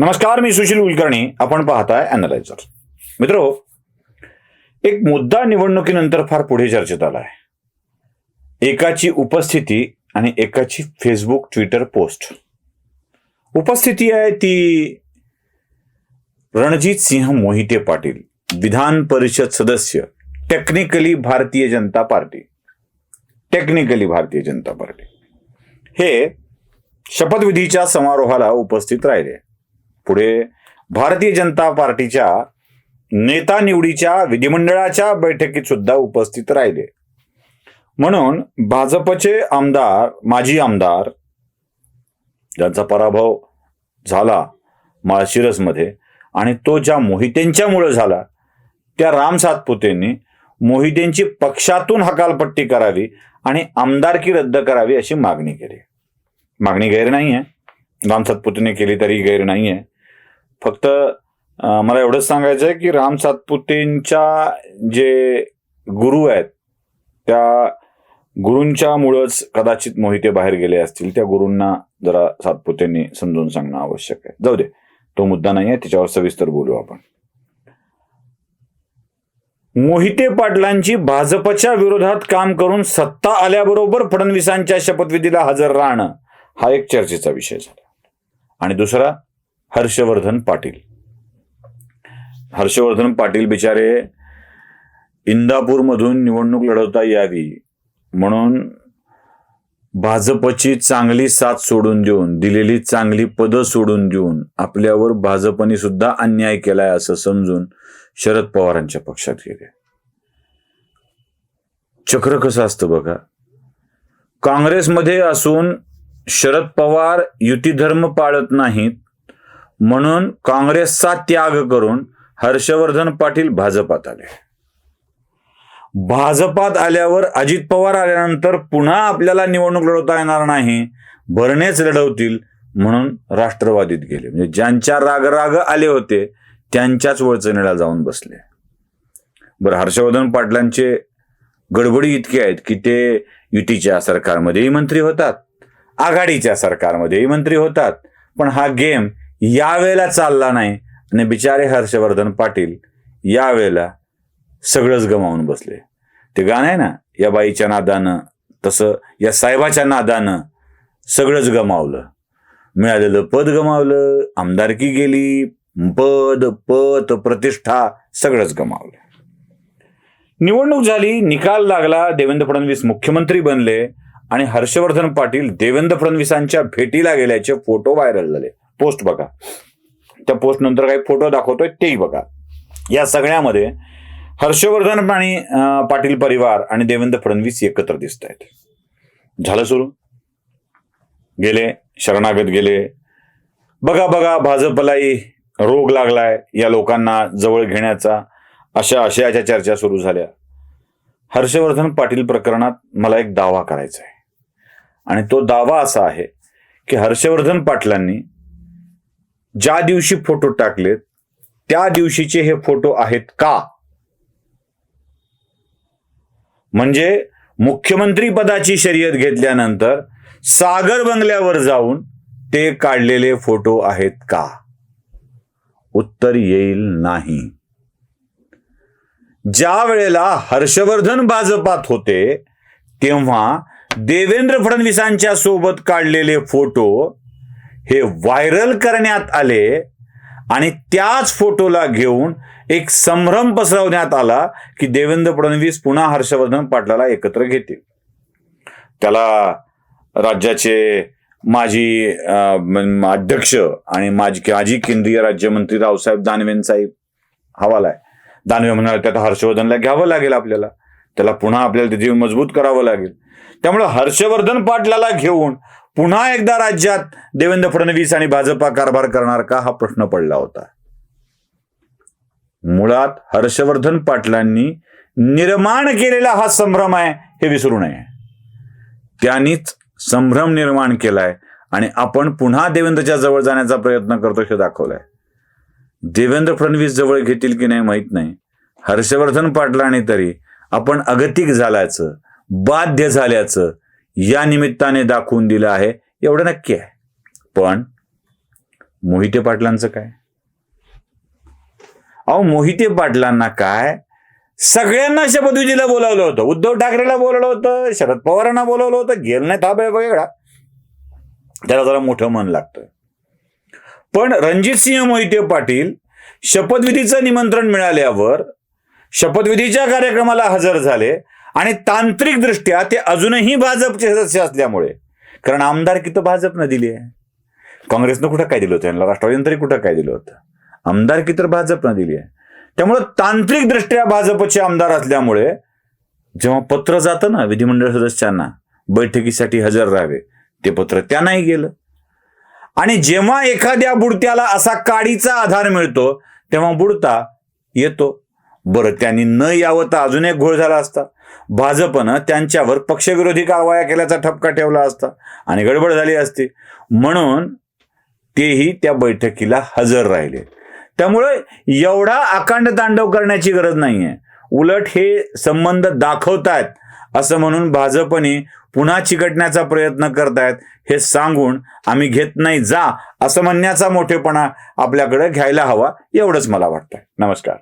नमस्कार मी सुशील कुलकर्णी. आपण पाहताय अॅनालायझर मित्र एक मुद्दा निवडणुकीनंतर फार पुढे चर्चेत आला आहे एकाची उपस्थिती आणि एकाची फेसबुक ट्विटर पोस्ट उपस्थिती आहे ती रणजित सिंह मोहिते पाटील विधान परिषद सदस्य technically Bharatiya Janata party. Technically Bharatiya Janata party. हे शपथविधीच्या समारोहाला उपस्थित राहिले. पुढे भारतीय जनता पार्टीच्या नेता निवडीच्या विधिमंडळाच्या बैठकीत सुद्धा उपस्थित राहिले. म्हणून भाजपचे आमदार माजी आमदार ज्यांचा पराभव झाला माळशिरसमध्ये आणि तो ज्या मोहितेंच्यामुळे झाला त्या राम सातपुतेंनी मोहितेंची पक्षातून हकालपट्टी करावी आणि आमदारकी रद्द करावी अशी मागणी केली. मागणी गैर नाही आहे राम सातपुतेने केली तरी गैर नाही आहे फक्त मला एवढंच सांगायचं आहे की राम सातपुतेंच्या जे गुरु आहेत त्या गुरूंच्यामुळंच कदाचित मोहिते बाहेर गेले असतील. त्या गुरूंना जरा सातपुतेंनी समजून सांगणं आवश्यक आहे. जाऊ दे तो मुद्दा नाही आहे त्याच्यावर सविस्तर बोलू आपण. मोहिते पाटलांची भाजपच्या विरोधात काम करून सत्ता आल्याबरोबर फडणवीसांच्या शपथविधीला हजर राहणं हा एक चर्चेचा विषय झाला. आणि दुसरा हर्षवर्धन पाटील. हर्षवर्धन पाटील बिचारे इंदापूरमधून निवडणूक लढवता यावी म्हणून भाजपची चांगली साथ सोडून देऊन दिलेली चांगली पदं सोडून देऊन आपल्यावर भाजपने सुद्धा अन्याय केलाय असं समजून शरद पवारांच्या पक्षात गेले. चक्र कसं असतं बघा? काँग्रेसमध्ये असून शरद पवार युतीधर्म पाळत नाहीत म्हणून काँग्रेसचा त्याग करून हर्षवर्धन पाटील भाजपात आले. भाजपात आल्यावर अजित पवार आल्यानंतर पुन्हा आपल्याला निवडणूक लढवता येणार नाही भरणेच लढवतील म्हणून राष्ट्रवादीत गेले. म्हणजे ज्यांच्या राग राग आले होते त्यांच्याच वळचणीला जाऊन बसले. बरं हर्षवर्धन पाटलांचे गडबडी इतके आहेत की ते युतीच्या सरकारमध्येही मंत्री होतात आघाडीच्या सरकारमध्येही मंत्री होतात. पण हा गेम यावेळेला चालला नाही आणि बिचारे हर्षवर्धन पाटील यावेळेला सगळंच गमावून बसले. ते गाणं आहे ना या बाईच्या नादानं तसं या साहेबाच्या नादानं सगळंच गमावलं. मिळालेलं पद गमावलं आमदारकी गेली पद पद प्रतिष्ठा सगळंच गमावलं. निवडणूक झाली निकाल लागला देवेंद्र फडणवीस मुख्यमंत्री बनले आणि हर्षवर्धन पाटील देवेंद्र फडणवीसांच्या भेटीला गेल्याचे फोटो व्हायरल झाले. पोस्ट बघा. त्या पोस्ट नंतर काही फोटो दाखवतोय तेही बघा. या सगळ्यामध्ये हर्षवर्धन आणि पाटील परिवार आणि देवेंद्र फडणवीस एकत्र दिसत आहेत. झालं सुरू? गेले शरणागत गेले. बघा बघा भाजपलाही रोग लागलाय या लोकांना जवळ घेण्याचा. अशा आशयाच्या चर्चा सुरू झाल्या. हर्षवर्धन पाटील प्रकरणात मला एक दावा करायचा आहे आणि तो दावा असा आहे की हर्षवर्धन पाटलांनी ज्या दिवशी फोटो टाकलेत त्या दिवशीचे हे फोटो आहेत का? म्हणजे मुख्यमंत्री पदाची शर्यत घेतल्यानंतर सागर बंगल्यावर जाऊन ते काढलेले फोटो आहेत का? उत्तर येईल नाही. ज्या वेळेला हर्षवर्धन भाजपात होते तेव्हा देवेंद्र फडणवीसांच्या सोबत काढलेले फोटो हे व्हायरल करण्यात आले आणि त्याच फोटोला घेऊन एक संभ्रम पसरवण्यात आला की देवेंद्र फडणवीस पुन्हा हर्षवर्धन पाटलाला एकत्र घेतील. त्याला राज्याचे माजी अध्यक्ष आणि माजी माजी केंद्रीय राज्यमंत्री रावसाहेब दानवेंचा हवाला आहे दानवे म्हणाले त्यात हर्षवर्धनला घ्यावं लागेल आपल्याला. त्याला पुन्हा आपल्याला तिथे मजबूत करावं लागेल. त्यामुळे हर्षवर्धन पाटलाला घेऊन पुन्हा एकदा राज्यात देवेंद्र फडणवीस आणि भाजपा कारभार करणार का हा प्रश्न पडला होता. मुळात हर्षवर्धन पाटलांनी निर्माण केलेला हा संभ्रम आहे हे विसरू नये. त्यांनीच संभ्रम निर्माण केलाय आणि आपण पुन्हा देवेंद्रच्या जवळ जाण्याचा प्रयत्न करतो हे दाखवलाय. देवेंद्र फडणवीस जवळ घेतील की नाही माहीत नाही. हर्षवर्धन पाटलांनी तरी आपण अगतिक झाल्याचं बाध्य झाल्याचं या निमित्ताने दाखवून दिलं आहे. एवढं नक्की आहे. पण मोहिते पाटलांचं काय? अहो मोहिते पाटलांना काय? सगळ्यांना शपथविधीला बोलावलं होतं. उद्धव ठाकरेला बोलावलं होतं. शरद पवारांना बोलावलं होतं. गेल नाही ताब वेगळा त्याला जरा मोठं मन लागतं पण रणजित सिंह मोहिते पाटील शपथविधीचं निमंत्रण मिळाल्यावर शपथविधीच्या कार्यक्रमाला हजर झाले. आणि तांत्रिकदृष्ट्या ते अजूनही भाजपचे सदस्य असल्यामुळे. कारण आमदारकी तर भाजपनं दिली आहे. काँग्रेसनं कुठं काय दिलं होतं? यांना राष्ट्रवादीनं तरी कुठं काय दिलं होतं? आमदारकी तर भाजपनं दिली आहे. त्यामुळं तांत्रिकदृष्ट्या भाजपचे आमदार असल्यामुळे जेव्हा पत्र जातं ना विधिमंडळ सदस्यांना बैठकीसाठी हजर राहावे ते पत्र त्यांनाही गेलं. आणि जेव्हा एखाद्या बुडत्याला असा काडीचा आधार मिळतो तेव्हा बुडता येतो. बरं त्यांनी न यावं तर अजून एक घोळ झाला असता. भाजपनं त्यांच्यावर पक्षविरोधी कारवाया केल्याचा ठपका ठेवला असता आणि गडबड झाली असती. म्हणून तेही त्या बैठकीला हजर राहिले. त्यामुळे एवढा अखंड तांडव करण्याची गरज नाहीये. उलट हे संबंध दाखवतायत असं म्हणून भाजपने पुन्हा चिकटण्याचा प्रयत्न करतायत हे सांगून आम्ही घेत नाही जा असं म्हणण्याचा मोठेपणा आपल्याकडे घ्यायला हवा एवढंच मला वाटतंय. नमस्कार.